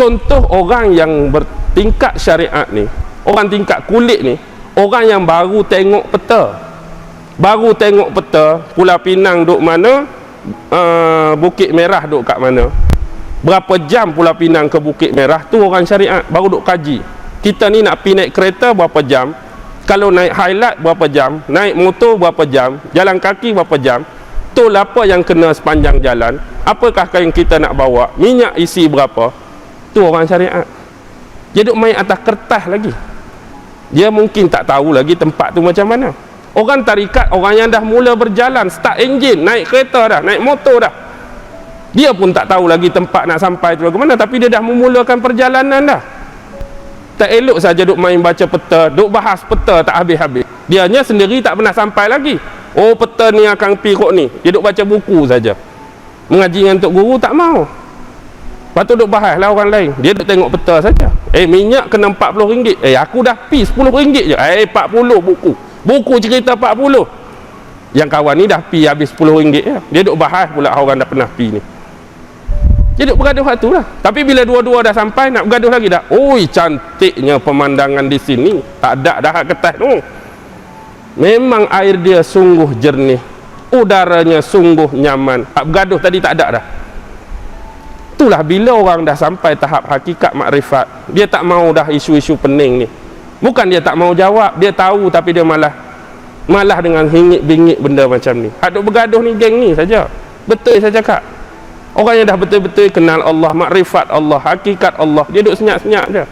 contoh orang yang bertingkat syariat ni orang tingkat kulit ni orang yang baru tengok peta. Baru tengok peta Pulau Pinang duk mana uh, Bukit Merah duk kat mana. Berapa jam Pulau Pinang ke Bukit Merah tu orang syariat baru duk kaji. Kita ni nak pergi naik kereta berapa jam? Kalau naik highlight berapa jam? Naik motor berapa jam? Jalan kaki berapa jam? Tol apa yang kena sepanjang jalan. Apakah yang kita nak bawa? Minyak isi berapa tu orang syariat. Dia duk main atas kertas lagi. Dia mungkin tak tahu lagi tempat tu macam mana. Orang tarikat orang yang dah mula berjalan start engine naik kereta dah naik motor dah. Dia pun tak tahu lagi tempat nak sampai tu ke mana tapi dia dah memulakan perjalanan dah. Tak elok saja duk main baca peta duk bahas peta tak habis-habis. Dianya sendiri tak pernah sampai lagi. Oh peta ni akan pi kok ni. Dia duk baca buku saja. Mengaji dengan tok guru tak mau Lepas tu duk bahas lah orang lain. Dia duk tengok peta saja. Eh minyak kena RM40 Eh aku dah pi RM10 je. Eh 40 buku. Buku cerita 40 Yang kawan ni dah pi habis RM10 je. Dia duk bahas pula orang dah pernah pi ni. Dia duk bergaduh waktu lah. Tapi bila dua-dua dah sampai Nak bergaduh lagi dah. Oi cantiknya pemandangan di sini. Tak ada dah ketat tu. Memang air dia sungguh jernih. Udaranya sungguh nyaman. Tak bergaduh tadi tak ada dah itulah bila orang dah sampai tahap hakikat makrifat dia tak mau dah isu-isu pening ni. Bukan dia tak mau jawab dia tahu tapi dia malah malah dengan hingit bingit benda macam ni. Haduk bergaduh ni geng ni saja. Betul saya cakap. Orang yang dah betul-betul kenal Allah makrifat Allah hakikat Allah dia duduk senyap-senyap je